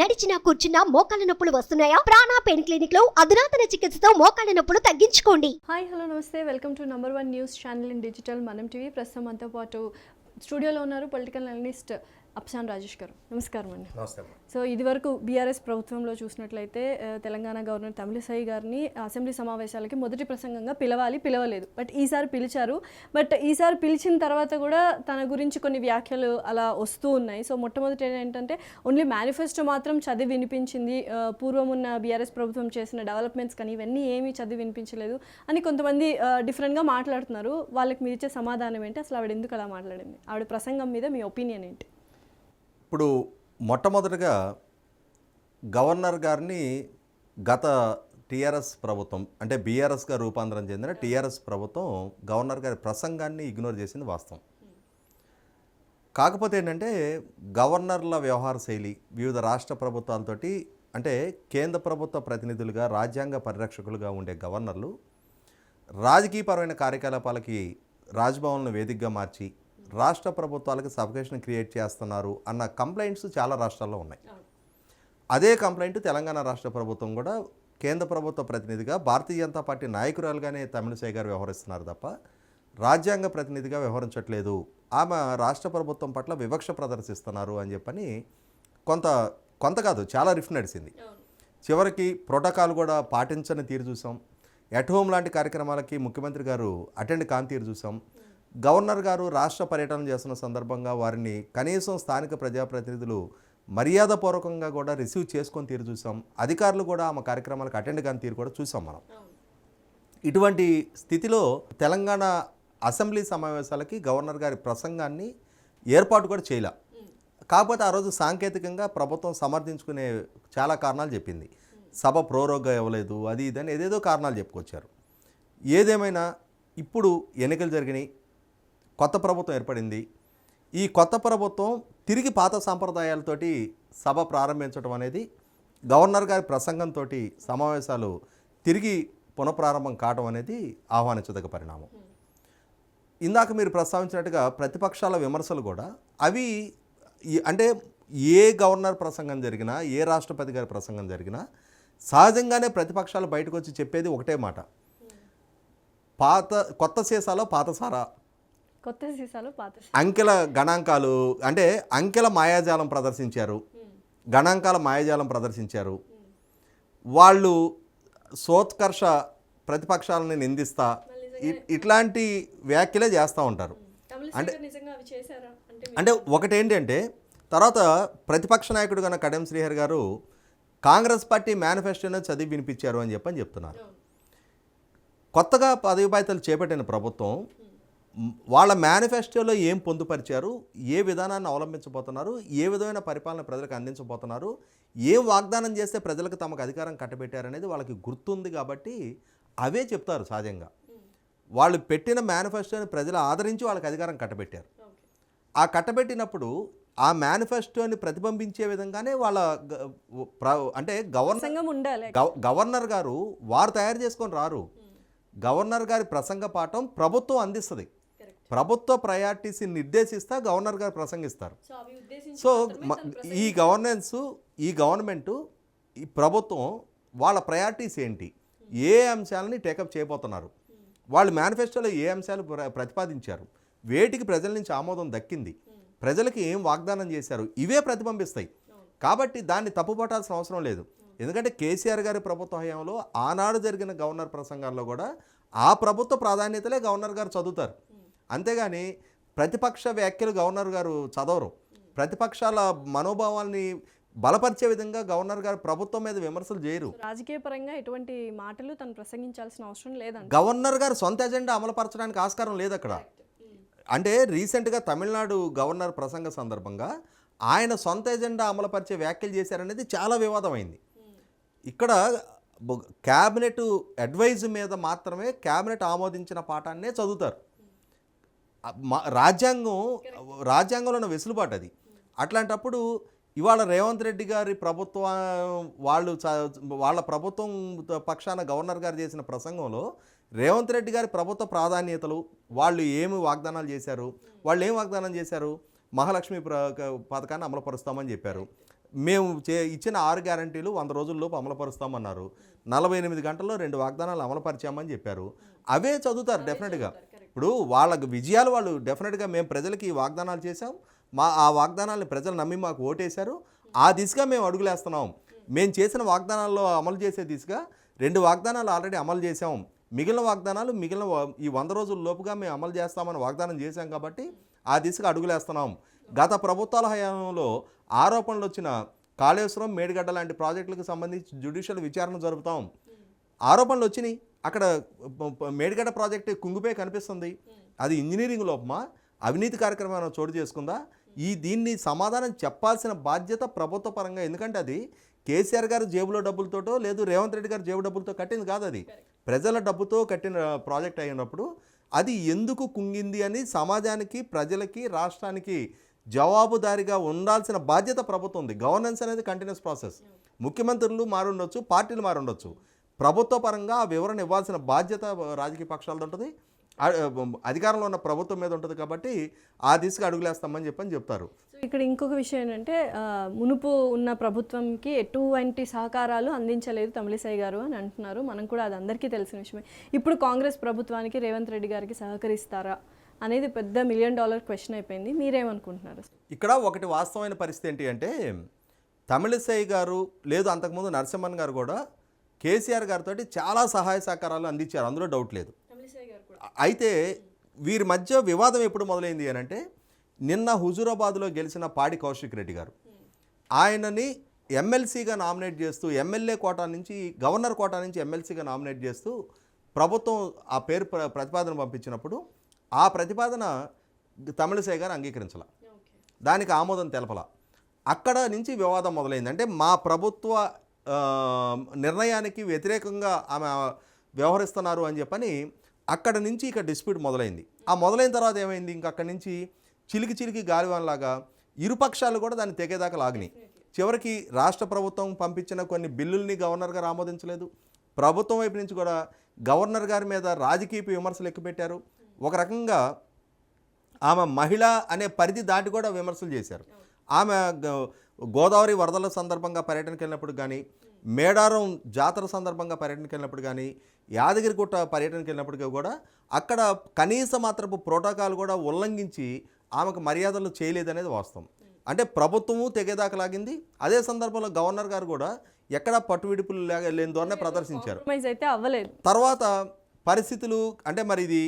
నడిచినా కూర్చున్నా మోకాళ్ళ నొప్పులు వస్తున్నాయా? ప్రాణా పెయిన్ క్లినిక్లో అధునాతన చికిత్సతో మోకాళ్ళ నొప్పులు తగ్గించుకోండి. హాయ్ హలో నమస్తే. Welcome to number one news channel in digital. మనం టీవీ ప్రస్తుతం అంతా పాటు స్టూడియోలో ఉన్నారు పొలిటికల్ అనలిస్ట్ అప్సాన్ రాజేష్ గారు. నమస్కారం అండి. సో ఇదివరకు బీఆర్ఎస్ ప్రభుత్వంలో చూసినట్లయితే తెలంగాణ గవర్నర్ తమిళిసై గారిని అసెంబ్లీ సమావేశాలకి మొదటి ప్రసంగంగా పిలవాలి పిలవలేదు. బట్ ఈసారి పిలిచారు. బట్ ఈసారి పిలిచిన తర్వాత కూడా తన గురించి కొన్ని వ్యాఖ్యలు అలా వస్తూ ఉన్నాయి. సో మొట్టమొదటి ఏంటంటే ఓన్లీ మేనిఫెస్టో మాత్రం చదివి వినిపించింది పూర్వం ఉన్న బీఆర్ఎస్ ప్రభుత్వం చేసిన డెవలప్మెంట్స్ కానీ ఇవన్నీ ఏమీ చదివి వినిపించలేదు అని కొంతమంది డిఫరెంట్గా మాట్లాడుతున్నారు. వాళ్ళకి మీరు ఇచ్చే సమాధానం ఏంటి? అసలు ఆవిడ ఎందుకు అలా మాట్లాడింది? ఆవిడ ప్రసంగం మీద మీ ఒపీనియన్ ఏంటి? ఇప్పుడు మొట్టమొదటిగా గవర్నర్ గారిని గత టీఆర్ఎస్ ప్రభుత్వం అంటే బీఆర్ఎస్గా రూపాంతరం చెందిన టీఆర్ఎస్ ప్రభుత్వం గవర్నర్ గారి ప్రసంగాన్ని ఇగ్నోర్ చేసింది వాస్తవం. కాకపోతే ఏంటంటే గవర్నర్ల వ్యవహార శైలి వివిధ రాష్ట్ర ప్రభుత్వాలతోటి అంటే కేంద్ర ప్రభుత్వ ప్రతినిధులుగా రాజ్యాంగ పరిరక్షకులుగా ఉండే గవర్నర్లు రాజకీయపరమైన కార్యకలాపాలకి రాజ్భవన్ను వేదికగా మార్చి రాష్ట్ర ప్రభుత్వాలకు సఫికేషన్ క్రియేట్ చేస్తున్నారు అన్న కంప్లైంట్స్ చాలా రాష్ట్రాల్లో ఉన్నాయి. అదే కంప్లైంట్ తెలంగాణ రాష్ట్ర ప్రభుత్వం కూడా కేంద్ర ప్రభుత్వ ప్రతినిధిగా భారతీయ జనతా పార్టీ నాయకురాలుగానే తమిళిసై గారు వ్యవహరిస్తున్నారు తప్ప రాజ్యాంగ ప్రతినిధిగా వ్యవహరించట్లేదు. ఆమె రాష్ట్ర ప్రభుత్వం పట్ల వివక్ష ప్రదర్శిస్తున్నారు అని చెప్పని కొంత కొంత కాదు చాలా రిఫ్ నడిచింది. చివరికి ప్రోటోకాల్ కూడా పాటించని తీరు చూసాం. ఎట్ హోమ్ లాంటి కార్యక్రమాలకి ముఖ్యమంత్రి గారు అటెండ్ కాని తీరు చూసాం. గవర్నర్ గారు రాష్ట్ర పర్యటన చేస్తున్న సందర్భంగా వారిని కనీసం స్థానిక ప్రజాప్రతినిధులు మర్యాదపూర్వకంగా కూడా రిసీవ్ చేసుకొని తీరు చూసాం. అధికారులు కూడా ఆమె కార్యక్రమాలకు అటెండ్ కాని తీరు కూడా చూసాం మనం. ఇటువంటి స్థితిలో తెలంగాణ అసెంబ్లీ సమావేశాలకి గవర్నర్ గారి ప్రసంగాన్ని ఏర్పాటు కూడా చేయలే. కాకపోతే ఆ రోజు సాంకేతికంగా ప్రభుత్వం సమర్థించుకునే చాలా కారణాలు చెప్పింది. సభ ప్రోరోగ్గా ఇవ్వలేదు అది ఇదని ఏదేదో కారణాలు చెప్పుకొచ్చారు. ఏదేమైనా ఇప్పుడు ఎన్నికలు జరిగినాయి కొత్త ప్రభుత్వం ఏర్పడింది. ఈ కొత్త ప్రభుత్వం తిరిగి పాత సాంప్రదాయాలతోటి సభ ప్రారంభించడం అనేది గవర్నర్ గారి ప్రసంగంతో సమావేశాలు తిరిగి పునఃప్రారంభం కావడం అనేది ఆహ్వానించదగ్గ పరిణామం. ఇందాక మీరు ప్రస్తావించినట్టుగా ప్రతిపక్షాల విమర్శలు కూడా అవి అంటే ఏ గవర్నర్ ప్రసంగం జరిగినా ఏ రాష్ట్రపతి గారి ప్రసంగం జరిగినా సహజంగానే ప్రతిపక్షాలు బయటకు వచ్చి చెప్పేది ఒకటే మాట. పాత కొత్త సీసాలో పాత సారా కొత్త సీసాలు పాత అంకెల గణాంకాలు అంటే అంకెల మాయాజాలం ప్రదర్శించారు. గణాంకాల మాయాజాలం ప్రదర్శించారు. వాళ్ళు సోత్కర్ష ప్రతిపక్షాలని నిందిస్తా ఇట్లాంటి వ్యాఖ్యలే చేస్తూ ఉంటారు. అంటే అంటే ఒకటేంటంటే తర్వాత ప్రతిపక్ష నాయకుడు కన్నా కడెం శ్రీహర్ గారు కాంగ్రెస్ పార్టీ మేనిఫెస్టోనే చదివి వినిపించారు అని చెప్పని చెప్తున్నారు. కొత్తగా పదవి బాధ్యతలు చేపట్టిన ప్రభుత్వం వాళ్ళ మేనిఫెస్టోలో ఏం పొందుపరిచారు? ఏ విధానాన్ని అవలంబించబోతున్నారు? ఏ విధమైన పరిపాలన ప్రజలకు అందించబోతున్నారు? ఏం వాగ్దానం చేస్తే ప్రజలకు తమకు అధికారం కట్టబెట్టారనేది వాళ్ళకి గుర్తుంది కాబట్టి అవే చెప్తారు సహజంగా. వాళ్ళు పెట్టిన మేనిఫెస్టోని ప్రజలు ఆదరించి వాళ్ళకి అధికారం కట్టబెట్టారు. ఆ కట్టబెట్టినప్పుడు ఆ మేనిఫెస్టోని ప్రతిబింబించే విధంగానే వాళ్ళ అంటే గవర్నర్ గవర్నర్ గారు వారు తయారు చేసుకొని రారు. గవర్నర్ గారి ప్రసంగ పాఠం ప్రభుత్వం అందిస్తుంది. ప్రభుత్వ ప్రయారిటీస్ నిర్దేశిస్తా గవర్నర్ గారు ప్రసంగిస్తారు. సో ఈ గవర్నెన్స్ ఈ గవర్నమెంటు ఈ ప్రభుత్వం వాళ్ళ ప్రయారిటీస్ ఏంటి? ఏ అంశాలని టేకప్ చేయబోతున్నారు? వాళ్ళు మేనిఫెస్టోలో ఏ అంశాలు ప్ర- ప్రతిపాదించారు? వేటికి ప్రజల నుంచి ఆమోదం దక్కింది? ప్రజలకి ఏం వాగ్దానం చేశారు? ఇవే ప్రతిబింబిస్తాయి. కాబట్టి దాన్ని తప్పుపట్టాల్సిన అవసరం లేదు. ఎందుకంటే కేసీఆర్ గారి ప్రభుత్వ హయాంలో ఆనాడు జరిగిన గవర్నర్ ప్రసంగాల్లో కూడా ఆ ప్రభుత్వ ప్రాధాన్యతలే గవర్నర్ గారు చదువుతారు. అంతేగాని ప్రతిపక్ష వ్యాఖ్యలు గవర్నర్ గారు చదవరు. ప్రతిపక్షాల మనోభావాల్ని బలపరిచే విధంగా గవర్నర్ గారు ప్రభుత్వం మీద విమర్శలు చేయరు. రాజకీయ పరంగా ఎటువంటి మాటలు తను ప్రసంగించాల్సిన అవసరం లేదంట. గవర్నర్ గారు సొంత ఎజెండా అమలుపరచడానికి ఆస్కారం లేదు అక్కడ అంటే రీసెంట్గా తమిళనాడు గవర్నర్ ప్రసంగ సందర్భంగా ఆయన సొంత ఎజెండా అమలుపరిచే వ్యాఖ్యలు చేశారనేది చాలా వివాదమైంది. ఇక్కడ క్యాబినెట్ అడ్వైజ్ మీద మాత్రమే క్యాబినెట్ ఆమోదించిన పాఠాన్నే చదువుతారు. రాజ్యాంగం రాజ్యాంగంలో ఉన్న వెసులుబాటు అది. అట్లాంటప్పుడు ఇవాళ రేవంత్ రెడ్డి గారి ప్రభుత్వ వాళ్ళు చ- వాళ్ళ ప్రభుత్వం పక్షాన గవర్నర్ గారు చేసిన ప్రసంగంలో రేవంత్ రెడ్డి గారి ప్రభుత్వ ప్రాధాన్యతలు వాళ్ళు ఏమి వాగ్దానాలు చేశారు వాళ్ళు ఏం వాగ్దానం చేశారు మహాలక్ష్మి పథకాన్ని అమలుపరుస్తామని చెప్పారు. మేము చే ఇచ్చిన ఆరు గ్యారంటీలు వంద రోజుల్లోపు అమలుపరుస్తామన్నారు. నలభై ఎనిమిది గంటల్లో రెండు వాగ్దానాలు అమలుపరిచామని చెప్పారు. అవే చదువుతారు డెఫినెట్గా. ఇప్పుడు వాళ్ళ విజయాలు వాళ్ళు డెఫినెట్గా మేము ప్రజలకి ఈ వాగ్దానాలు చేశాం. మా ఆ వాగ్దానాలను ప్రజలు నమ్మి మాకు ఓటేశారు. ఆ దిశగా మేము అడుగులేస్తున్నాం. మేము చేసిన వాగ్దానాల్లో అమలు చేసే దిశగా రెండు వాగ్దానాలు ఆల్రెడీ అమలు చేసాం మిగిలిన వాగ్దానాలు మిగిలిన ఈ వంద రోజుల లోపుగా మేము అమలు చేస్తామని వాగ్దానం చేశాం కాబట్టి ఆ దిశగా అడుగులేస్తున్నాం. గత ప్రభుత్వాల హయాంలో ఆరోపణలు వచ్చిన కాళేశ్వరం మేడిగడ్డ లాంటి ప్రాజెక్టులకు సంబంధించి జ్యుడిషియల్ విచారణ జరుపుతాం. ఆరోపణలు వచ్చినాయి. అక్కడ మేడిగడ్డ ప్రాజెక్టు కుంగిపోయి కనిపిస్తుంది. అది ఇంజనీరింగ్ లోపమా? అవినీతి కార్యక్రమం ఏమైనా చోటు చేసుకుందా? ఈ దీన్ని సమాధానం చెప్పాల్సిన బాధ్యత ప్రభుత్వ పరంగా ఎందుకంటే అది కేసీఆర్ గారు జేబులో డబ్బులతోటో లేదు రేవంత్ రెడ్డి గారు జేబు డబ్బులతో కట్టింది కాదు అది. ప్రజల డబ్బుతో కట్టిన ప్రాజెక్ట్ అయినప్పుడు అది ఎందుకు కుంగింది అని సమాజానికి ప్రజలకి రాష్ట్రానికి జవాబుదారీగా ఉండాల్సిన బాధ్యత ప్రభుత్వం ఉంది. గవర్నెన్స్ అనేది కంటిన్యూస్ ప్రాసెస్ ముఖ్యమంత్రులు మారుండొచ్చు పార్టీలు మారుండొచ్చు. ప్రభుత్వ పరంగా ఆ వివరణ ఇవ్వాల్సిన బాధ్యత రాజకీయ పక్షాలది ఉంటుంది. అధికారంలో ఉన్న ప్రభుత్వం మీద ఉంటుంది కాబట్టి ఆ దిశగా అడుగులేస్తామని చెప్పని చెప్తారు. ఇక్కడ ఇంకొక విషయం ఏంటంటే మునుపు ఉన్న ప్రభుత్వంకి ఎటువంటి సహకారాలు అందించలేదు తమిళిసై గారు అని అంటున్నారు. మనం కూడా అది అందరికీ తెలిసిన విషయమే. ఇప్పుడు కాంగ్రెస్ ప్రభుత్వానికి రేవంత్ రెడ్డి గారికి సహకరిస్తారా అనేది పెద్ద మిలియన్ డాలర్ క్వశ్చన్ అయిపోయింది. మీరేమనుకుంటున్నారు? ఇక్కడ ఒకటి వాస్తవమైన పరిస్థితి ఏంటి అంటే తమిళిసై గారు లేదు అంతకుముందు నరసింహన్ గారు కూడా కేసీఆర్ గారితో చాలా సహాయ సహకారాలు అందించారు. అందులో డౌట్ లేదు. అయితే వీరి మధ్య వివాదం ఎప్పుడు మొదలైంది అని అంటే నిన్న హుజూరాబాద్లో గెలిచిన పాడి కౌశిక్ రెడ్డి గారు. ఆయనని ఎమ్మెల్సీగా నామినేట్ చేస్తూ ఎమ్మెల్యే కోటా నుంచి గవర్నర్ కోటా నుంచి ఎమ్మెల్సీగా నామినేట్ చేస్తూ ప్రభుత్వం ఆ పేరు ప్ర- ప్రతిపాదన పంపించినప్పుడు ఆ ప్రతిపాదన తమిళిసై గారు అంగీకరించాల. దానికి ఆమోదం తెలపల. అక్కడ నుంచి వివాదం మొదలైంది. అంటే మా ప్రభుత్వ నిర్ణయానికి వ్యతిరేకంగా ఆమె వ్యవహరిస్తున్నారు అని చెప్పని అక్కడ నుంచి ఇక డిస్ప్యూట్ మొదలైంది. ఆ మొదలైన తర్వాత ఏమైంది? ఇంకా అక్కడి నుంచి చిలికి చిలికి గాలివాన్లాగా ఇరుపక్షాలు కూడా దాన్ని తెగేదాకా లాగినాయి. చివరికి రాష్ట్ర ప్రభుత్వం పంపించిన కొన్ని బిల్లుల్ని గవర్నర్ గారు ఆమోదించలేదు. ప్రభుత్వం వైపు నుంచి కూడా గవర్నర్ గారి మీద రాజకీయ విమర్శలు ఎక్కుపెట్టారు. ఒక రకంగా ఆమె మహిళ అనే పరిధి దాటి కూడా విమర్శలు చేశారు. ఆమె గోదావరి వరదల సందర్భంగా పర్యటనకి వెళ్ళినప్పుడు కానీ మేడారం జాతర సందర్భంగా పర్యటనకి వెళ్ళినప్పుడు కానీ యాదగిరిగుట్ట పర్యటనకి వెళ్ళినప్పటికీ కూడా అక్కడ కనీస మాత్రపు ప్రోటోకాల్ కూడా ఉల్లంఘించి ఆమెకు మర్యాదలు చేయలేదనేది వాస్తవం. అంటే ప్రభుత్వము తెగేదాకా లాగింది. అదే సందర్భంలో గవర్నర్ గారు కూడా ఎక్కడా పట్టు విడుపులు లేక లేని ధోరణి ప్రదర్శించారు. తర్వాత పరిస్థితులు అంటే మరి ఇది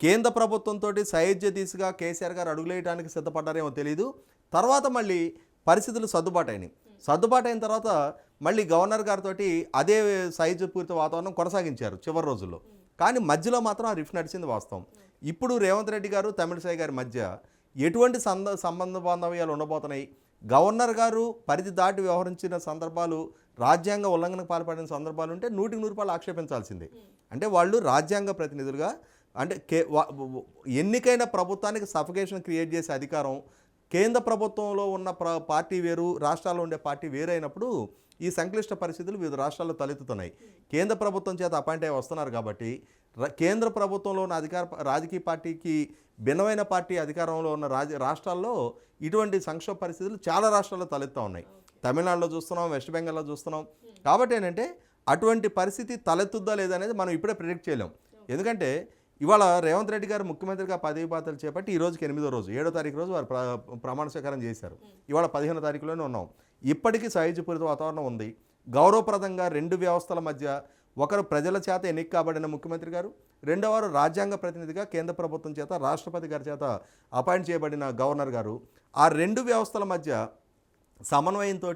కేంద్ర ప్రభుత్వంతో సైద్య దిశగా కేసీఆర్ గారు అడుగులేయడానికి సిద్ధపడ్డారేమో తెలియదు తర్వాత మళ్ళీ పరిస్థితులు సర్దుబాటు అయినాయి సర్దుబాటు అయిన తర్వాత మళ్ళీ గవర్నర్ గారితో అదే సైజు పూరిత వాతావరణం కొనసాగించారు చివరి రోజుల్లో. కానీ మధ్యలో మాత్రం ఆ రిఫ్ నడిచింది వాస్తవం. ఇప్పుడు రేవంత్ రెడ్డి గారు తమిళసాయి గారి మధ్య ఎటువంటి సంద సంబంధ బాంధవ్యాలు ఉండబోతున్నాయి? గవర్నర్ గారు పరిధి దాటి వ్యవహరించిన సందర్భాలు రాజ్యాంగ ఉల్లంఘనకు పాల్పడిన సందర్భాలు ఉంటే నూటికి నూరు రూపాయలు ఆక్షేపించాల్సిందే. అంటే వాళ్ళు రాజ్యాంగ ప్రతినిధులుగా అంటే కే ఎన్నికైన ప్రభుత్వానికి సఫికేషన్ క్రియేట్ చేసే అధికారం కేంద్ర ప్రభుత్వంలో ఉన్న ప్ర పార్టీ వేరు రాష్ట్రాల్లో ఉండే పార్టీ వేరైనప్పుడు ఈ సంక్లిష్ట పరిస్థితులు వివిధ రాష్ట్రాల్లో తలెత్తుతున్నాయి. కేంద్ర ప్రభుత్వం చేత అపాయింట్ అయి వస్తున్నారు కాబట్టి కేంద్ర ప్రభుత్వంలో ఉన్న అధికార రాజకీయ పార్టీకి భిన్నమైన పార్టీ అధికారంలో ఉన్న రాజ రాష్ట్రాల్లో ఇటువంటి సంక్షోభ పరిస్థితులు చాలా రాష్ట్రాల్లో తలెత్తా ఉన్నాయి. తమిళనాడులో చూస్తున్నాం వెస్ట్ బెంగాల్లో చూస్తున్నాం. కాబట్టి ఏంటంటే అటువంటి పరిస్థితి తలెత్తుద్దా లేదా అనేది మనం ఇప్పుడే ప్రిడిక్ట్ చేయలేం. ఎందుకంటే ఇవాళ రేవంత్ రెడ్డి గారు ముఖ్యమంత్రిగా పదవి పాత్రలు చేపట్టి ఈ రోజుకి ఎనిమిదో రోజు ఏడో తారీఖు రోజు వారు ప్ర- ప్రమాణ స్వీకారం చేశారు. ఇవాళ పదిహేనో తారీఖులోనే ఉన్నాం. ఇప్పటికీ సహజపూరిత వాతావరణం ఉంది. గౌరవప్రదంగా రెండు వ్యవస్థల మధ్య ఒకరు ప్రజల చేత ఎన్నిక కాబడిన ముఖ్యమంత్రి గారు రెండవవారు రాజ్యాంగ ప్రతినిధిగా కేంద్ర ప్రభుత్వం చేత రాష్ట్రపతి గారి చేత అపాయింట్ చేయబడిన గవర్నర్ గారు. ఆ రెండు వ్యవస్థల మధ్య సమన్వయంతో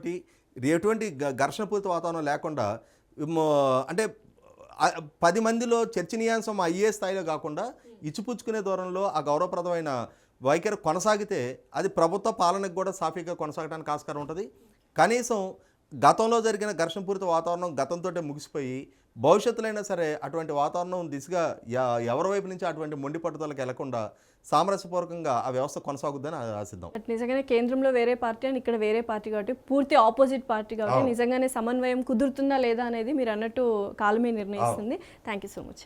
ఎటువంటి ఘర్షణపూరిత వాతావరణం లేకుండా అంటే పది మందిలో చర్చనీయాంశం అయ్యే స్థాయిలో కాకుండా ఇచ్చిపుచ్చుకునే దూరంలో ఆ గౌరవప్రదమైన వైఖరి కొనసాగితే అది ప్రభుత్వ పాలనకు కూడా సాఫీగా కొనసాగడానికి ఆస్కారం ఉంటుంది. కనీసం గతంలో జరిగిన ఘర్షణపూరిత వాతావరణం గతంతో ముగిసిపోయి భవిష్యత్తులైనా సరే అటువంటి వాతావరణం దిశగా ఎవరి వైపు నుంచి అటువంటి మొండి పట్టుదలకు వెళ్ళకుండా సామరస్యపూర్వకంగా ఆ వ్యవస్థ కొనసాగుద్దని ఆశిద్దాం. నిజంగానే కేంద్రంలో వేరే పార్టీ అండ్ ఇక్కడ వేరే పార్టీ కాబట్టి పూర్తి ఆపోజిట్ పార్టీ కాబట్టి నిజంగానే సమన్వయం కుదురుతుందా లేదా అనేది మీరు అన్నట్టు కాలమే నిర్ణయిస్తుంది. Thank you so much